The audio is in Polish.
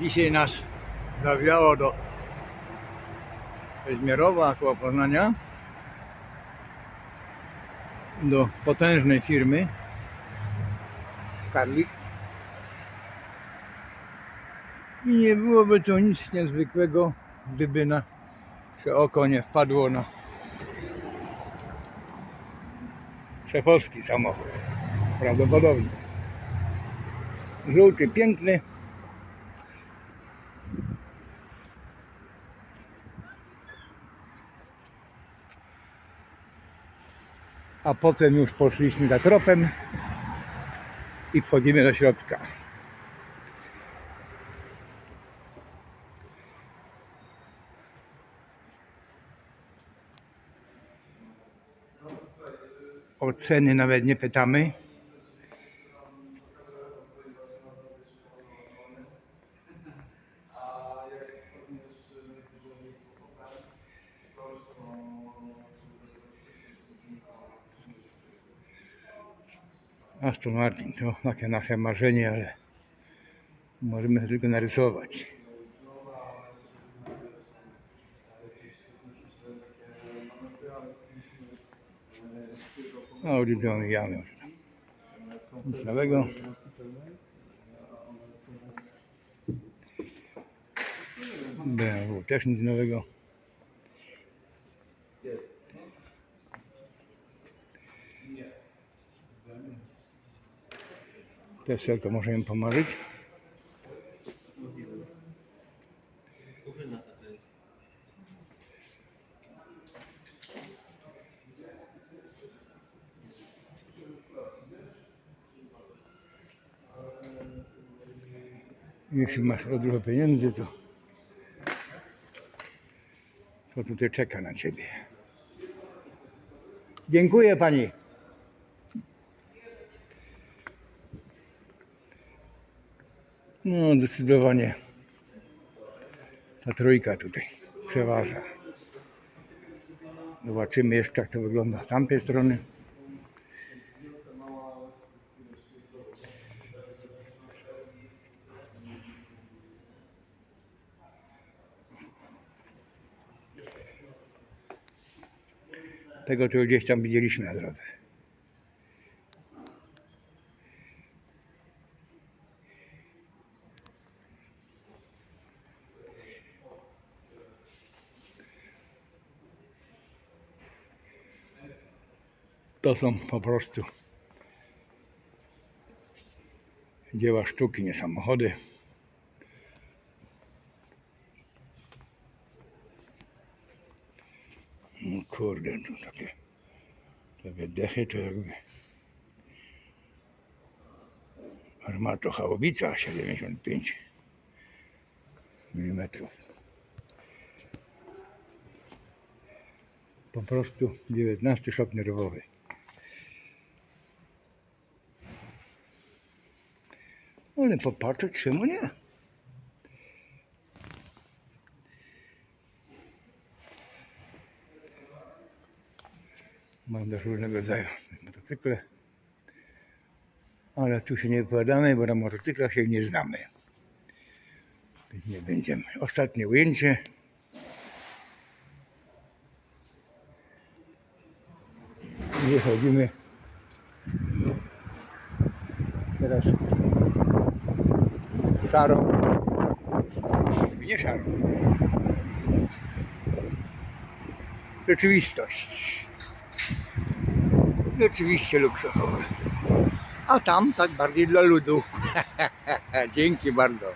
Dzisiaj nas zawiało do Zmierowa koło Poznania do potężnej firmy Karlik i nie byłoby to nic niezwykłego, gdyby nasze oko nie wpadło na szefowski samochód. Prawdopodobnie. Żółty, piękny. A potem już poszliśmy za tropem i wchodzimy do środka. O ceny nawet nie pytamy. Aston Martin to takie nasze marzenie, ale możemy tylko narysować. To omijamy już. Nic nowego. BMW też nic nowego. Też tylko możemy pomarzyć. Jeśli masz odrobę pieniędzy, to, to tutaj czeka na ciebie. Dziękuję pani. No, zdecydowanie ta trójka tutaj przeważa. Zobaczymy jeszcze, jak to wygląda z tamtej strony. Tego to gdzieś tam widzieliśmy na drodze. To są po prostu dzieła sztuki, nie samochody. No kurde, to takie te wydechy to jakby armatochałowica 75 mm. Po prostu 19 szok nerwowy. Ale popatrzeć czemu nie? Mam też różnego rodzaju motocykle. Ale tu się nie wypowiadamy, bo na motocyklach się nie znamy. Nie będziemy. Ostatnie ujęcie. I Wychodzimy. Teraz szarą. Nie szarą. Rzeczywistość. Rzeczywiście luksusowe. A tam tak bardziej dla ludu. Dzięki bardzo.